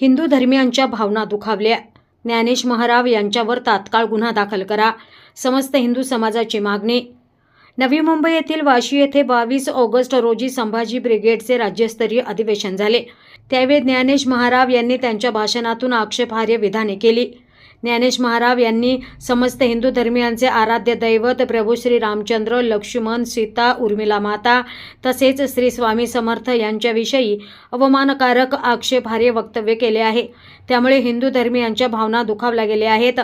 हिंदू धर्मियांच्या भावना दुखावल्या. ज्ञानेश महाराव यांच्यावर तात्काळ गुन्हा दाखल करा समस्त हिंदू समाजाची मागणी. नवी मुंबई येथील वाशी येथे बावीस ऑगस्ट रोजी संभाजी ब्रिगेडचे राज्यस्तरीय अधिवेशन झाले. त्यावेळी ज्ञानेश महाराव यांनी त्यांच्या भाषणातून आक्षेपार्ह विधाने केली. ज्ञानेश महाराव यांनी समस्त हिंदू धर्मियांचे आराध्य दैवत प्रभू श्री रामचंद्र लक्ष्मण सीता उर्मिला माता तसेच श्री स्वामी समर्थ यांच्याविषयी अवमानकारक आक्षेपार्ह वक्तव्य केले आहे. त्यामुळे हिंदू धर्मियांच्या भावना दुखावल्या गेल्या आहेत.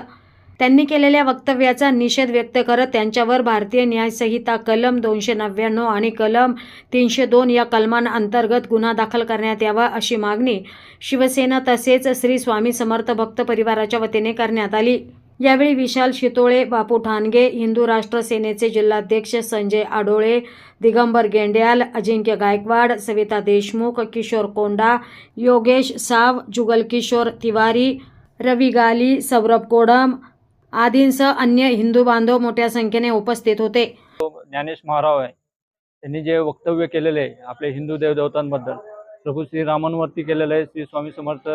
त्यांनी केलेल्या वक्तव्याचा निषेध व्यक्त करत त्यांच्यावर भारतीय न्यायसंहिता कलम दोनशे नव्याण्णव आणि कलम तीनशे दोन या कलमांअंतर्गत गुन्हा दाखल करण्यात यावा अशी मागणी शिवसेना तसेच श्री स्वामी समर्थ भक्त परिवाराच्या वतीने करण्यात आली. यावेळी विशाल शितोळे बापू ठाणगे हिंदू राष्ट्र सेनेचे जिल्हाध्यक्ष संजय आडोळे दिगंबर गेंड्याल अजिंक्य गायकवाड सविता देशमुख किशोर कोंडा योगेश साव जुगल किशोर तिवारी रवी गाली सौरभ कोडम आदींसह अन्य हिंदू बांधव मोठ्या संख्येने उपस्थित होते. ज्ञानेश महाराव आहे. त्यांनी जे वक्तव्य केलेले आहे आपले हिंदू देवदेवतांबद्दल प्रभू श्रीरामांवरती केलेलं आहे श्री स्वामी समर्थ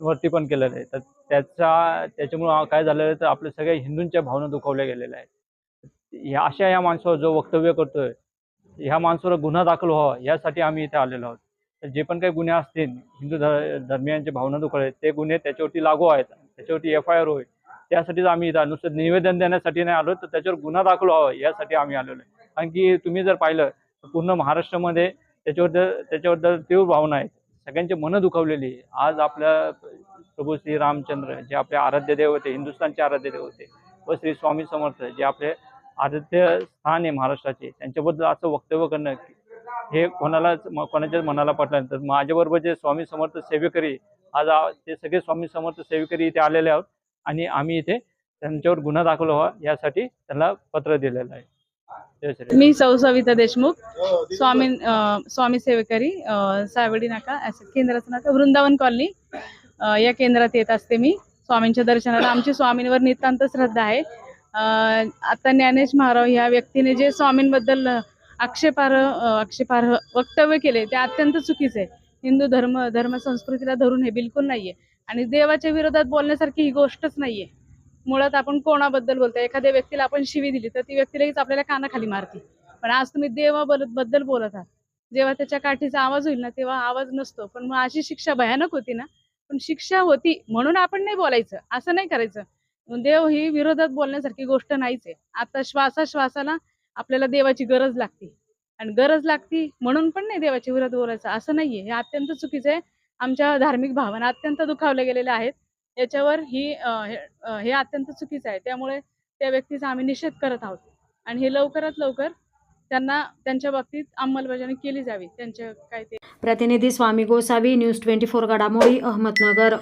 वरती पण केलेलं आहे. तर त्याचा त्याच्यामुळं काय झालेलं आहे तर आपल्या सगळ्या हिंदूंच्या भावना दुखावल्या गेलेल्या आहेत. ह्या अशा या माणसावर जो वक्तव्य करतोय ह्या माणसावर गुन्हा दाखल व्हावा यासाठी आम्ही इथे आलेलो आहोत. तर जे पण काही गुन्हे असतील हिंदू धर्मियांच्या भावना दुखावल्या ते गुन्हे त्याच्यावरती लागू आहेत. त्याच्यावरती एफ आय आर होईल. त्यासाठीच आम्ही इथं नुसतं निवेदन देण्यासाठी नाही आलो तर त्याच्यावर गुन्हा दाखल व्हावा यासाठी आम्ही आलेलो आहे. कारण की तुम्ही जर पाहिलं तर पूर्ण महाराष्ट्रामध्ये त्याच्याबद्दल त्याच्याबद्दल तीव्र भावना आहेत. सगळ्यांची मनं दुखावलेली आहे. आज आपल्या प्रभू श्री रामचंद्र जे आपले आराध्य देव होते हिंदुस्थानचे आराध्य देव होते व श्री स्वामी समर्थ जे आपले आराध्य स्थान आहे महाराष्ट्राचे त्यांच्याबद्दल असं वक्तव्य करणं हे कोणालाच कोणाच्याच मनाला पटलं नाही. तर माझ्याबरोबर जे स्वामी समर्थ सेवेकरी आज ते सगळे स्वामी समर्थ सेवेकरी इथे आलेले आहोत. आणि आम्ही इथे त्यांच्यावर गुन्हा दाखल व्हावा यासाठी त्यांना पत्र दिलेलं आहे. मी सौ सविता देशमुख स्वामी स्वामी सेवेकरी सावडी नाका केंद्राचं नाका वृंदावन कॉलनी या केंद्रात येत असते मी स्वामींच्या दर्शनाला. आमची स्वामींवर नितांत श्रद्धा आहे. आता ज्ञानेश महाराव ह्या व्यक्तीने जे स्वामींबद्दल आक्षेपार्ह आक्षेपार्ह वक्तव्य केले ते अत्यंत चुकीचे आहे. हिंदू धर्म धर्म संस्कृतीला धरून हे बिलकुल नाहीये. आणि देवाच्या विरोधात बोलण्यासारखी ही गोष्टच नाहीये. मुळात आपण कोणाबद्दल बोलतोय? एखाद्या व्यक्तीला आपण शिवी दिली तर ती व्यक्ती लगेच आपल्याला कानाखाली मारते. पण आज तुम्ही देवाबद्दल बोलत आहात. जेव्हा त्याच्या काठीचा आवाज होईल ना तेव्हा आवाज नसतो. पण मग अशी शिक्षा भयानक होती ना पण शिक्षा होती म्हणून आपण नाही बोलायचं. असं नाही करायचं. देव ही विरोधात बोलण्यासारखी गोष्ट नाहीच आहे. आता श्वासाश्वासाला आपल्याला देवाची गरज लागते. आणि गरज लागती म्हणून पण नाही देवाच्या विरोधात बोलायचं. असं नाहीये. हे अत्यंत चुकीचं आहे. आमच्या धार्मिक भावना अत्यंत दुखावल्या गेलेल्या आहेत. याच्यावर ही हे हे अत्यंत चुकीचं आहे. त्यामुळे त्या व्यक्तीचा आम्ही निषेध करत आहोत. आणि हे लवकरात लवकर त्यांना त्यांच्या बाबतीत अंमलबजावणी केली जावी. त्यांच्या काय ते प्रतिनिधी Swami Gosavi news twenty four घडामोडी अहमदनगर.